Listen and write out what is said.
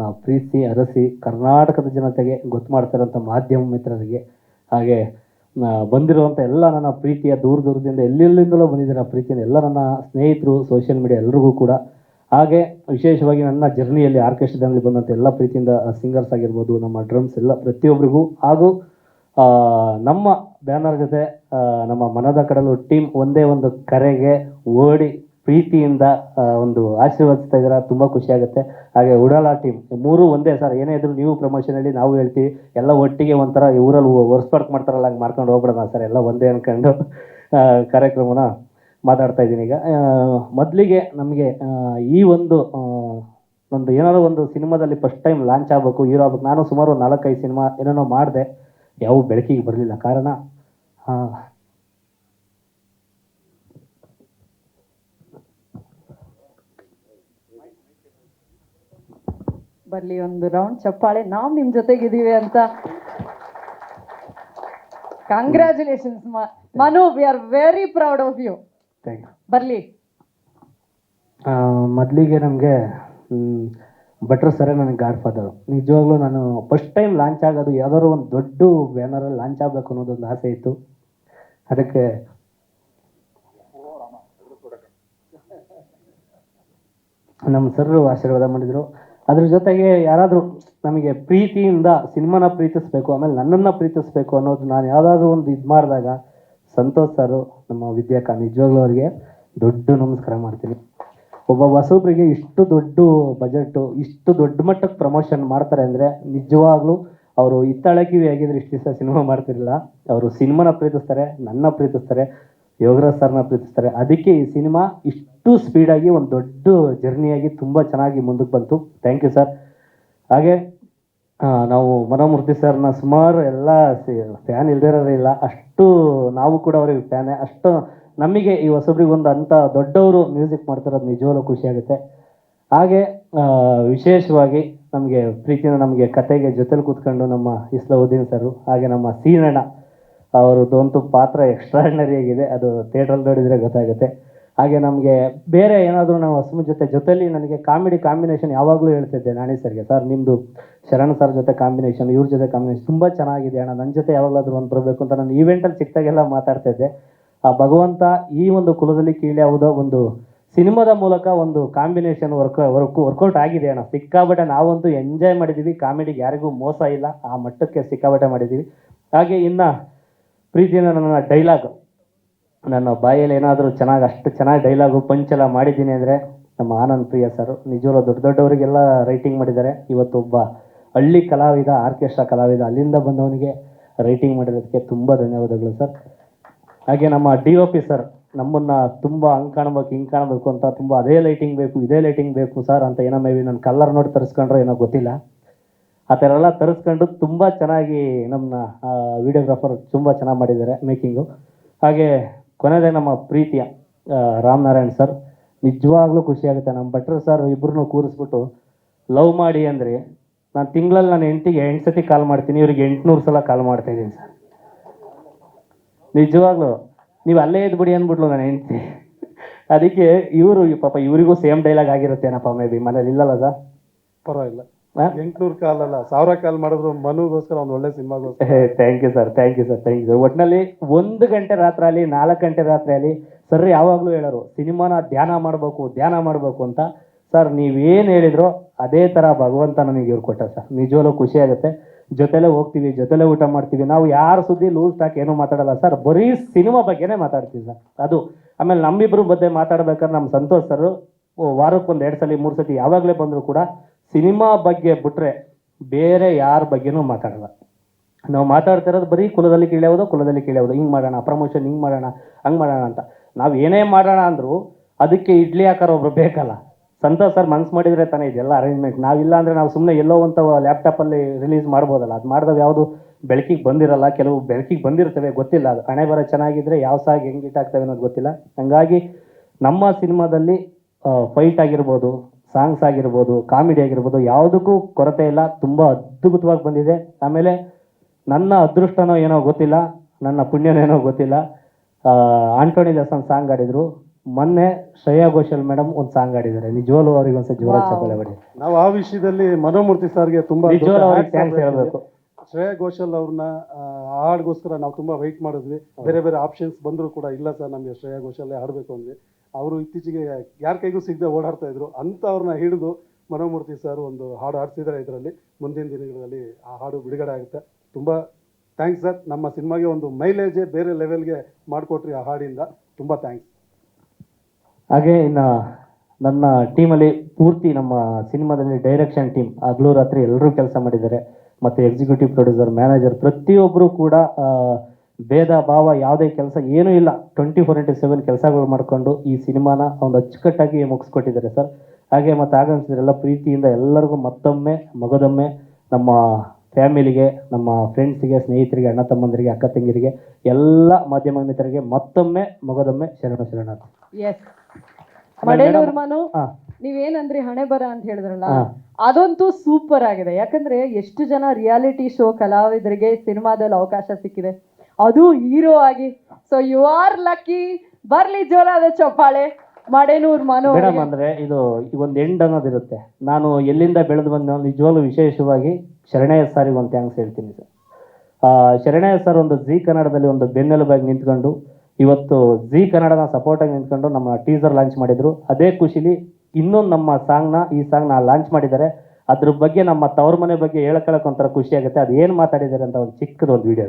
ನನ್ನನ್ನು ಪ್ರೀತಿ, ಅರಸಿ ಕರ್ನಾಟಕದ ಜನತೆಗೆ ಗೊತ್ತು ಮಾಡ್ತಿರೋಂಥ ಮಾಧ್ಯಮ ಮಿತ್ರರಿಗೆ ಹಾಗೆ ಬಂದಿರುವಂಥ ಎಲ್ಲ ನನ್ನ ಪ್ರೀತಿಯ ದೂರ ದೂರದಿಂದ ಎಲ್ಲೆಲ್ಲಿಂದಲೂ ಬಂದಿದ್ದಾರೆ ಆ ಪ್ರೀತಿಯಿಂದ ಎಲ್ಲ ನನ್ನ ಸ್ನೇಹಿತರು ಸೋಷಿಯಲ್ ಮೀಡಿಯಾ ಎಲ್ರಿಗೂ ಕೂಡ. ಹಾಗೆ ವಿಶೇಷವಾಗಿ ನನ್ನ ಜರ್ನಿಯಲ್ಲಿ ಆರ್ಕೆಸ್ಟ್ರಾದಲ್ಲಿ ಬಂದಂಥ ಎಲ್ಲ ಪ್ರೀತಿಯಿಂದ ಸಿಂಗರ್ಸ್ ಆಗಿರ್ಬೋದು, ನಮ್ಮ ಡ್ರಮ್ಸ್ ಎಲ್ಲ ಪ್ರತಿಯೊಬ್ಬರಿಗೂ ಹಾಗೂ ನಮ್ಮ ಬ್ಯಾನರ್ ಜೊತೆ ನಮ್ಮ ಮನದ ಕಡಲು ಟೀಮ್ ಒಂದೇ ಒಂದು ಕರೆಗೆ ಓಡಿ ಪ್ರೀತಿಯಿಂದ ಒಂದು ಆಶೀರ್ವದಿಸ್ತಾ ಇದ್ದೀರಾ, ತುಂಬ ಖುಷಿ ಆಗುತ್ತೆ. ಹಾಗೆ ಉಡಾಲ ಟೀಮ್ ಮೂರು ಒಂದೇ ಸರ್, ಏನೇ ಇದ್ರು ನೀವು ಪ್ರಮೋಷನ್ ಅಲ್ಲಿ ನಾವು ಹೇಳ್ತೀವಿ. ಎಲ್ಲ ಒಟ್ಟಿಗೆ ಒಂಥರ ಊರಲ್ಲಿ ವರ್ಸ್ಪರ್ಕ್ ಮಾಡ್ತಾರಲ್ಲ, ಹಂಗೆ ಮಾಡ್ಕೊಂಡು ಹೋಗ್ಬಿಡೋಣ ಸರ್, ಎಲ್ಲ ಒಂದೇ ಅನ್ಕೊಂಡು ಕಾರ್ಯಕ್ರಮನ ಮಾತಾಡ್ತಾ ಇದ್ದೀನಿ ಈಗ. ಮೊದಲಿಗೆ ನಮಗೆ ಈ ಒಂದು ಒಂದು ಏನಾದ್ರು ಒಂದು ಸಿನಿಮಾದಲ್ಲಿ ಫಸ್ಟ್ ಟೈಮ್ ಲಾಂಚ್ ಆಗಬೇಕು ಹೀರೋ ಆಗ್ಬೇಕು. ನಾನು ಸುಮಾರು ನಾಲ್ಕೈದು ಸಿನಿಮಾ ಏನೇನೋ ಮಾಡಿದೆ. ಯಾವ ಬೆಳಕಿಗೆ ಬರಲಿಲ್ಲ. ಕಾರಣ ಆ, ಬರ್ಲಿ ಒಂದು ರೌಂಡ್ ಚಪ್ಪಾಳೆ ನಾವು ನಿಮ್ಮ ಜೊತೆಗಿದ್ದೀವಿ ಅಂತ. Congratulations Manu we are very proud of you ಬರಲಿ. ಮೊದಲಿಗೆ ನಮಗೆ ಭಟ್ರು ಸರೇ ನನಗೆ ಗಾಡ್ ಫಾದರ್ ನಿಜವಾಗ್ಲೂ ನಾನು ಫಸ್ಟ್ ಟೈಮ್ ಲಾಂಚ್ ಆಗೋದು ಯಾವ್ದಾದ್ರು ಒಂದು ದೊಡ್ಡ ಬ್ಯಾನರಲ್ಲಿ ಲಾಂಚ್ ಆಗಬೇಕು ಅನ್ನೋದೊಂದು ಆಸೆ ಇತ್ತು. ಅದಕ್ಕೆ ನಮ್ಮ ಸರ್ರು ಆಶೀರ್ವಾದ ಮಾಡಿದರು. ಅದ್ರ ಜೊತೆಗೆ ಯಾರಾದರೂ ನಮಗೆ ಪ್ರೀತಿಯಿಂದ ಸಿನಿಮಾನ ಪ್ರೀತಿಸ್ಬೇಕು, ಆಮೇಲೆ ನನ್ನನ್ನು ಪ್ರೀತಿಸ್ಬೇಕು ಅನ್ನೋದು ನಾನು ಯಾವುದಾದ್ರೂ ಒಂದು ಇದು ಮಾಡಿದಾಗ ಸಂತೋಷ್ ಸರು, ನಮ್ಮ ವಿದ್ಯಾಕ ನಿಜವಾಗ್ಲೂ ಅವ್ರಿಗೆ ದೊಡ್ಡ ನಮಸ್ಕಾರ ಮಾಡ್ತೀನಿ. ಒಬ್ಬ ಹೊಸಬ್ರಿಗೆ ಇಷ್ಟು ದೊಡ್ಡ ಬಜೆಟು ಇಷ್ಟು ದೊಡ್ಡ ಮಟ್ಟಕ್ಕೆ ಪ್ರಮೋಷನ್ ಮಾಡ್ತಾರೆ ಅಂದರೆ ನಿಜವಾಗ್ಲೂ ಅವರು ಇತ್ತಳಕಿವಿ ಆಗಿದ್ರೆ ಇಷ್ಟು ದಿವಸ ಸಿನಿಮಾ ಮಾಡ್ತಿರಲಿಲ್ಲ. ಅವರು ಸಿನಿಮಾನ ಪ್ರೀತಿಸ್ತಾರೆ, ನನ್ನ ಪ್ರೀತಿಸ್ತಾರೆ. ಯೋಗರಾಜ್ ಸರ್ನ ಪ್ರೀತಿಸ್ತಾರೆ. ಅದಕ್ಕೆ ಈ ಸಿನಿಮಾ ಇಷ್ಟು ಸ್ಪೀಡಾಗಿ, ಒಂದು ದೊಡ್ಡ ಜರ್ನಿಯಾಗಿ ತುಂಬ ಚೆನ್ನಾಗಿ ಮುಂದಕ್ಕೆ ಬಂತು. Thank you sir. ಹಾಗೆ ನಾವು ಮನೋಮೂರ್ತಿ ಸರ್ನ ಸುಮಾರು ಎಲ್ಲ ಫ್ಯಾನ್ ಇಲ್ದಿರೋರೇ ಇಲ್ಲ. ಅಷ್ಟು ನಾವು ಕೂಡ ಅವ್ರಿಗೆ ಫ್ಯಾನೇ. ಅಷ್ಟು ನಮಗೆ ಈ ಹೊಸಬ್ರಿಗೆ ಒಂದು ಅಂಥ ದೊಡ್ಡವರು ಮ್ಯೂಸಿಕ್ ಮಾಡ್ತಿರೋದು ನಿಜವಾಗ್ಲೂ ಖುಷಿ ಆಗುತ್ತೆ. ಹಾಗೆ ವಿಶೇಷವಾಗಿ ನಮಗೆ ಪ್ರೀತಿನ ನಮಗೆ ಕತೆಗೆ ಜೊತೆಲಿ ಕೂತ್ಕೊಂಡು ನಮ್ಮ ಇಸ್ಲಾವುದ್ದೀನ್ ಸರು, ಹಾಗೆ ನಮ್ಮ ಸೀನಣ್ಣ. ಅವ್ರದ್ದೊಂದು ಪಾತ್ರ ಎಕ್ಸ್ಟ್ರಾರ್ಡಿನರಿ ಆಗಿದೆ. ಅದು ಥಿಯೇಟ್ರಲ್ಲಿ ನೋಡಿದರೆ ಗೊತ್ತಾಗುತ್ತೆ. ಹಾಗೆ ನಮಗೆ ಬೇರೆ ಏನಾದರೂ ನಾವು ಹಸುಮ ಜೊತೆ ಜೊತೆಲಿ ನನಗೆ ಕಾಮಿಡಿ ಕಾಂಬಿನೇಷನ್ ಯಾವಾಗಲೂ ಹೇಳ್ತಿದ್ದೆ ನಾಣಿ ಸರ್ಗೆ. ಸರ್ ನಿಮ್ಮದು ಶರಣ್ ಸರ್ ಜೊತೆ ಕಾಂಬಿನೇಷನ್ ಇವ್ರ ಜೊತೆ ಕಾಂಬಿನೇಷನ್ ತುಂಬ ಚೆನ್ನಾಗಿದೆ ಅಣ್ಣ. ನನ್ನ ಜೊತೆ ಯಾವಾಗಲಾದರೂ ಒಂದು ಬರಬೇಕು ಅಂತ ನಾನು ಈವೆಂಟಲ್ಲಿ ಸಿಕ್ತಾಗೆಲ್ಲ ಮಾತಾಡ್ತಿದ್ದೆ ಆ ಭಗವಂತ ಈ ಒಂದು ಕುಲದಲ್ಲಿ ಕೀಳಿ ಯಾವುದೋ ಒಂದು ಸಿನಿಮಾದ ಮೂಲಕ ಒಂದು ಕಾಂಬಿನೇಷನ್ ವರ್ಕ್ ವರ್ಕ್ ವರ್ಕೌಟ್ ಆಗಿದೆ ಅಣ್ಣ. ಸಿಕ್ಕಾಬಟ್ಟೆ ನಾವಂತೂ ಎಂಜಾಯ್ ಮಾಡಿದ್ದೀವಿ ಕಾಮಿಡಿಗೆ ಯಾರಿಗೂ ಮೋಸ ಇಲ್ಲ. ಆ ಮಟ್ಟಕ್ಕೆ ಸಿಕ್ಕಾಬಟ್ಟೆ ಮಾಡಿದ್ದೀವಿ ಹಾಗೆ ಇನ್ನು ಪ್ರೀತಿನ ನನ್ನ ಡೈಲಾಗ್ ನನ್ನ ಬಾಯಲ್ಲಿ ಏನಾದರೂ ಚೆನ್ನಾಗಿ, ಅಷ್ಟು ಚೆನ್ನಾಗಿ ಡೈಲಾಗು ಪಂಚೆಲ್ಲ ಮಾಡಿದ್ದೀನಿ ಅಂದರೆ ನಮ್ಮ ಆನಂದ್ ಪ್ರಿಯ ಸರ್ ನಿಜವಾಗ ದೊಡ್ಡ ದೊಡ್ಡವರಿಗೆಲ್ಲ ರೈಟಿಂಗ್ ಮಾಡಿದ್ದಾರೆ. ಇವತ್ತು ಒಬ್ಬ ಹಳ್ಳಿ ಕಲಾವಿದ ಆರ್ಕೆಸ್ಟ್ರಾ ಕಲಾವಿದ, ಅಲ್ಲಿಂದ ಬಂದವನಿಗೆ ರೈಟಿಂಗ್ ಮಾಡಿರೋದಕ್ಕೆ ತುಂಬ ಧನ್ಯವಾದಗಳು ಸರ್ ಹಾಗೆ ನಮ್ಮ ಡಿ ಒ ಪಿ ಸರ್ ನಮ್ಮನ್ನು ತುಂಬ ಹಂಗೆ ಕಾಣಬೇಕು, ಹಿಂಗೆ ಕಾಣಬೇಕು ಅಂತ ತುಂಬ ಅದೇ ಲೈಟಿಂಗ್ ಬೇಕು, ಇದೇ ಲೈಟಿಂಗ್ ಬೇಕು ಸರ್ ಅಂತ ಏನೋ ಮೇ ಬಿ ನನ್ನ ಕಲ್ಲರ್ ನೋಡಿ ತರಿಸ್ಕೊಂಡ್ರೆ ಏನೋ ಗೊತ್ತಿಲ್ಲ. ಆ ಥರ ಎಲ್ಲ ತರಿಸ್ಕೊಂಡು ತುಂಬ ಚೆನ್ನಾಗಿ ನಮ್ಮನ್ನ ವಿಡಿಯೋಗ್ರಾಫರ್ ತುಂಬ ಚೆನ್ನಾಗಿ ಮಾಡಿದ್ದಾರೆ ಮೇಕಿಂಗು ಹಾಗೆ ಕೊನೆಯದೇ ನಮ್ಮ ಪ್ರೀತಿಯ ರಾಮನಾರಾಯಣ್ ಸರ್ ನಿಜವಾಗ್ಲೂ ಖುಷಿ ಆಗುತ್ತೆ. ನಮ್ಮ ಭಟ್ರು ಸರ್ ಇಬ್ಬರನ್ನೂ ಕೂರಿಸ್ಬಿಟ್ಟು ಲವ್ ಮಾಡಿ ಅಂದರೆ ನಾನು ತಿಂಗಳಲ್ಲಿ ನಾನು ಎಂಟಿಗೆ ಎಂಟು ಸತಿ ಕಾಲ್ ಮಾಡ್ತೀನಿ. ಇವ್ರಿಗೆ ಎಂಟುನೂರು ಸಲ ಕಾಲ್ ಮಾಡ್ತಾ ಇದ್ದೀನಿ ಸರ್ ನಿಜವಾಗ್ಲೂ ನೀವು ಅಲ್ಲೇ ಇದ್ಬಿಡಿ ಅಂದ್ಬಿಟ್ಲು ನಾನು ಹೆಂಡ್ತಿ. ಅದಕ್ಕೆ ಇವರು ಪಾಪ ಇವರಿಗೂ ಸೇಮ್ ಡೈಲಾಗ್ ಆಗಿರುತ್ತೆ ಆಗಿರುತ್ತೇನಪ್ಪ ಮೇ ಬಿ ಮನೇಲಿ ಇಲ್ಲಲ್ಲ ಸರ್ ಪರವಾಗಿಲ್ಲ? ಎಂಟ್ನೂರು ಕಾಲ್ ಅಲ್ಲ ಸಾವಿರ ಕಾಲ್ ಮಾಡಿದ್ರು ಮನುಗೋಸ್ಕರ ಒಂದು ಒಳ್ಳೆ ಸಿನಿಮಾಗೋಸ್ಕರ. Thank you sir thank you sir thank you sir ಒಟ್ಟಿನಲ್ಲಿ ಒಂದು ಗಂಟೆ ರಾತ್ರಿ ಅಲ್ಲಿ ನಾಲ್ಕು ಗಂಟೆ ರಾತ್ರಿ ಅಲ್ಲಿ ಸರ್ ಯಾವಾಗಲೂ ಹೇಳೋರು ಸಿನಿಮಾನ ಧ್ಯಾನ ಮಾಡಬೇಕು ಧ್ಯಾನ ಮಾಡಬೇಕು ಅಂತ. ಸರ್ ನೀವೇನು ಹೇಳಿದ್ರೋ ಅದೇ ಥರ ಭಗವಂತ ನನಗೆ ಇವ್ರು ಕೊಟ್ಟ ಸರ್ ನಿಜವಾಗ್ಲೂ ಖುಷಿ ಆಗುತ್ತೆ. ಜೊತೆಲೇ ಹೋಗ್ತೀವಿ ಜೊತೆಲೇ ಊಟ ಮಾಡ್ತೀವಿ. ನಾವು ಯಾರ ಸುದ್ದಿ ಲೂಸ್ ಟಾಕ್ ಏನೂ ಮಾತಾಡಲ್ಲ ಸರ್ ಬರೀ ಸಿನಿಮಾ ಬಗ್ಗೆನೇ ಮಾತಾಡ್ತೀವಿ ಸರ್ ಅದು ಆಮೇಲೆ ನಮ್ಮಿಬ್ರು ಬಗ್ಗೆ ಮಾತಾಡ್ಬೇಕಾದ್ರೆ ನಮ್ಮ ಸಂತೋಷ್ ಸರ್ ವಾರಕ್ಕೊಂದು ಎರಡು ಸಲ ಮೂರು ಸತಿ ಯಾವಾಗಲೇ ಬಂದರೂ ಕೂಡ ಸಿನಿಮಾ ಬಗ್ಗೆ ಬಿಟ್ರೆ ಬೇರೆ ಯಾರ ಬಗ್ಗೆನೂ ಮಾತಾಡಲ್ಲ. ನಾವು ಮಾತಾಡ್ತಿರೋದು ಬರೀ ಕುಲದಲ್ಲಿ ಕೀಳ್ಯಾವುದು ಕುಲದಲ್ಲಿ ಕೀಳ್ಯಾವುದು. ಹಿಂಗೆ ಮಾಡೋಣ ಪ್ರಮೋಷನ್ ಹಿಂಗೆ ಮಾಡೋಣ, ಹಂಗೆ ಮಾಡೋಣ ಅಂತ. ನಾವು ಏನೇ ಮಾಡೋಣ ಅಂದರೂ ಅದಕ್ಕೆ ಇಡ್ಲಿ ಹಾಕೋರು ಒಬ್ರು ಬೇಕಲ್ಲ. ಸಂತೋಷ್ ಸರ್ ಮನ್ಸು ಮಾಡಿದರೆ ತಾನೇ ಇದೆಲ್ಲ ಅರೇಂಜ್ಮೆಂಟ್ ನಾವಿಲ್ಲ ಅಂದರೆ ನಾವು ಸುಮ್ಮನೆ ಎಲ್ಲೋ ಅಂತ ಲ್ಯಾಪ್ಟಾಪಲ್ಲಿ ರಿಲೀಸ್ ಮಾಡ್ಬೋದಲ್ಲ. ಅದು ಮಾಡಿದಾಗ ಯಾವುದು ಬೆಳಕಿಗೆ ಬಂದಿರಲ್ಲ, ಕೆಲವು ಬೆಳಕಿಗೆ ಬಂದಿರ್ತವೆ, ಗೊತ್ತಿಲ್ಲ. ಅದು ಹಣೆ ಬರ ಚೆನ್ನಾಗಿದ್ರೆ ಯಾವ ಸಾಗಿ ಹೆಂಗೆ ಇಟ್ಟಾಗ್ತವೆ ಅನ್ನೋದು ಗೊತ್ತಿಲ್ಲ. ಹಂಗಾಗಿ ನಮ್ಮ ಸಿನಿಮಾದಲ್ಲಿ ಫೈಟ್ ಆಗಿರ್ಬೋದು ಸಾಂಗ್ಸ್ ಆಗಿರ್ಬೋದು ಕಾಮಿಡಿ ಆಗಿರ್ಬೋದು ಯಾವುದಕ್ಕೂ ಕೊರತೆ ಇಲ್ಲ. ತುಂಬ ಅದ್ಭುತವಾಗಿ ಬಂದಿದೆ. ಆಮೇಲೆ ನನ್ನ ಅದೃಷ್ಟನೋ ಏನೋ ಗೊತ್ತಿಲ್ಲ. ನನ್ನ ಪುಣ್ಯನೋ ಏನೋ ಗೊತ್ತಿಲ್ಲ. ಆ, ಆಂಟೋನಿ ದಾಸನ್ ಸಾಂಗ್ ಆಡಿದ್ರು ಮೊನ್ನೆ ಶ್ರೇಯಾ ಘೋಷಲ್ ಮೇಡಮ್ ಒಂದು ಸಾಂಗ್ ಆಡಿದ್ದಾರೆ ನಿಜವಾಗ್ಲೂ ಅವ್ರಿಗೆ ಒಂದ್ಸಲ ಜೋರ ಚಪ್ಪಲೆ ಚಪ್ಪಾಳೆ ಹೊಡಿ. ನಾವು ಆ ವಿಷಯದಲ್ಲಿ ಮನೋಮೂರ್ತಿ ಸರ್ಗೆ ತುಂಬಾ ಹೇಳಬೇಕು ನಿಜವಾಗ್ಲೂ ಅವ್ರಿಗೆ ಥ್ಯಾಂಕ್ಸ್ ಹೇಳ್ಬೇಕು. ಹೇಳ್ಬೇಕು. ಶ್ರೇಯಾ ಘೋಷಲ್ ಅವ್ರನ್ನ ಹಾಡ್ಗೋಸ್ಕರ ನಾವು ತುಂಬಾ ವೆಯ್ಟ್ ಮಾಡಿದ್ವಿ. ಬೇರೆ ಬೇರೆ ಆಪ್ಷನ್ಸ್ ಬಂದ್ರು ಕೂಡ ಇಲ್ಲ ಸರ್ ನಮಗೆ ಶ್ರೇಯಾ ಘೋಷಲ್ಲೇ ಹಾಡ್ಬೇಕು ಅಂದ್ವಿ. ಅವರು ಇತ್ತೀಚೆಗೆ ಯಾರ ಕೈಗೂ ಸಿಗದೆ ಓಡಾಡ್ತಾ ಇದ್ರು ಅಂತ ಅವ್ರನ್ನ ಹಿಡಿದು ಮನೋಮೂರ್ತಿ ಸರ್ ಒಂದು ಹಾಡು ಹಾಡ್ತಿದ್ದಾರೆ ಇದರಲ್ಲಿ. ಮುಂದಿನ ದಿನಗಳಲ್ಲಿ ಆ ಹಾಡು ಬಿಡುಗಡೆ ಆಗುತ್ತೆ. ತುಂಬ ಥ್ಯಾಂಕ್ಸ್ ಸರ್. ನಮ್ಮ ಸಿನಿಮಾಗೆ ಒಂದು ಮೈಲೇಜೇ ಬೇರೆ ಲೆವೆಲ್ಗೆ ಮಾಡಿಕೊಟ್ರಿ ಆ ಹಾಡಿಂದ. ತುಂಬ ಥ್ಯಾಂಕ್ಸ್ ಹಾಗೆ ಇನ್ನು ನನ್ನ ಟೀಮಲ್ಲಿ ಪೂರ್ತಿ ನಮ್ಮ ಸಿನಿಮಾದಲ್ಲಿ ಡೈರೆಕ್ಷನ್ ಟೀಮ್ ಹಗಲು ರಾತ್ರಿ ಎಲ್ಲರೂ ಕೆಲಸ ಮಾಡಿದ್ದಾರೆ. ಮತ್ತು ಎಕ್ಸಿಕ್ಯೂಟಿವ್ ಪ್ರೊಡ್ಯೂಸರ್ ಮ್ಯಾನೇಜರ್ ಪ್ರತಿಯೊಬ್ಬರು ಕೂಡ ಭೇದ ಭಾವ ಯಾವುದೇ ಕೆಲಸ ಏನೂ ಇಲ್ಲ. ಟ್ವೆಂಟಿ ಫೋರ್ ಇಂಟು ಸೆವೆನ್ ಕೆಲಸಗಳು ಮಾಡಿಕೊಂಡು ಈ ಸಿನಿಮಾನ ಒಂದು ಅಚ್ಚುಕಟ್ಟಾಗಿ ಮುಗಿಸ್ಕೊಟ್ಟಿದ್ದಾರೆ ಸರ್. ಹಾಗೆ ಮತ್ತು ಆಗಮಿಸಿದ್ರೆಲ್ಲ ಪ್ರೀತಿಯಿಂದ ಎಲ್ಲರಿಗೂ ಮತ್ತೊಮ್ಮೆ ಮಗದೊಮ್ಮೆ ನಮ್ಮ ಫ್ಯಾಮಿಲಿಗೆ ನಮ್ಮ ಫ್ರೆಂಡ್ಸಿಗೆ ಸ್ನೇಹಿತರಿಗೆ ಅಣ್ಣ ತಮ್ಮಂದಿರಿಗೆ ಅಕ್ಕ ತಂಗಿರಿಗೆ ಎಲ್ಲ ಮಾಧ್ಯಮ ಮಿತ್ರರಿಗೆ ಮತ್ತೊಮ್ಮೆ ಮಗದೊಮ್ಮೆ ಶರಣ ಶರಣ ಎಸ್ ಮಡೇನೂರ್ ಮನು. ನೀವೇನಂದ್ರಿ ಹಣೆ ಬರ ಅಂತ ಹೇಳಿದ್ರಲ್ಲ? ಅದಂತೂ ಸೂಪರ್ ಆಗಿದೆ. ಯಾಕಂದ್ರೆ ಎಷ್ಟು ಜನ ರಿಯಾಲಿಟಿ ಶೋ ಕಲಾವಿದರಿಗೆ ಸಿನಿಮಾದಲ್ಲಿ ಅವಕಾಶ ಸಿಕ್ಕಿದೆ. ಅದು ಹೀರೋ ಆಗಿ. ಸೊ ಯು ಆರ್ ಲಕ್ಕಿ ಬರ್ಲಿ ಜೋರಾದ ಚಪ್ಪಾಳೆ. ಮಡೇನೂರ್ ಮನೋ ಮೇಡಮ್ ಅಂದ್ರೆ ಇದು ಒಂದು ಎಂಡ್ ಅನ್ನೋದಿರುತ್ತೆ ನಾನು ಎಲ್ಲಿಂದ ಬೆಳೆದು ಬಂದ ನಿಜವಾಗ್ಲೂ ವಿಶೇಷವಾಗಿ ಶರಣಯ್ಯ ಸಾರಿಗೆ ಒಂದು ಥ್ಯಾಂಕ್ಸ್ ಹೇಳ್ತೀನಿ ಸರ್. ಶರಣಯ್ಯ ಸರ್ ಒಂದು ಜಿ ಕನ್ನಡದಲ್ಲಿ ಒಂದು ಬೆನ್ನೆಲುಬಾಗಿ ನಿಂತ್ಕೊಂಡು, ಇವತ್ತು ಜಿ ಕನ್ನಡನ ಸಪೋರ್ಟಾಗಿ ನಿಂತ್ಕೊಂಡು ನಮ್ಮ ಟೀಸರ್ ಲಾಂಚ್ ಮಾಡಿದ್ರು. ಅದೇ ಖುಷಿಲಿ ಇನ್ನೊಂದು ನಮ್ಮ ಸಾಂಗ್ನ ಈ ಸಾಂಗ್ನ ಲಾಂಚ್ ಮಾಡಿದ್ದಾರೆ. ಅದ್ರ ಬಗ್ಗೆ ನಮ್ಮ ತವ್ರ ಮನೆ ಬಗ್ಗೆ ಹೇಳ್ಕೊಳಕ್ ಒಂಥರ ಖುಷಿ ಆಗುತ್ತೆ. ಅದು ಏನು ಮಾತಾಡಿದ್ದಾರೆ ಅಂತ ಒಂದು ಚಿಕ್ಕದ ಒಂದು ವಿಡಿಯೋ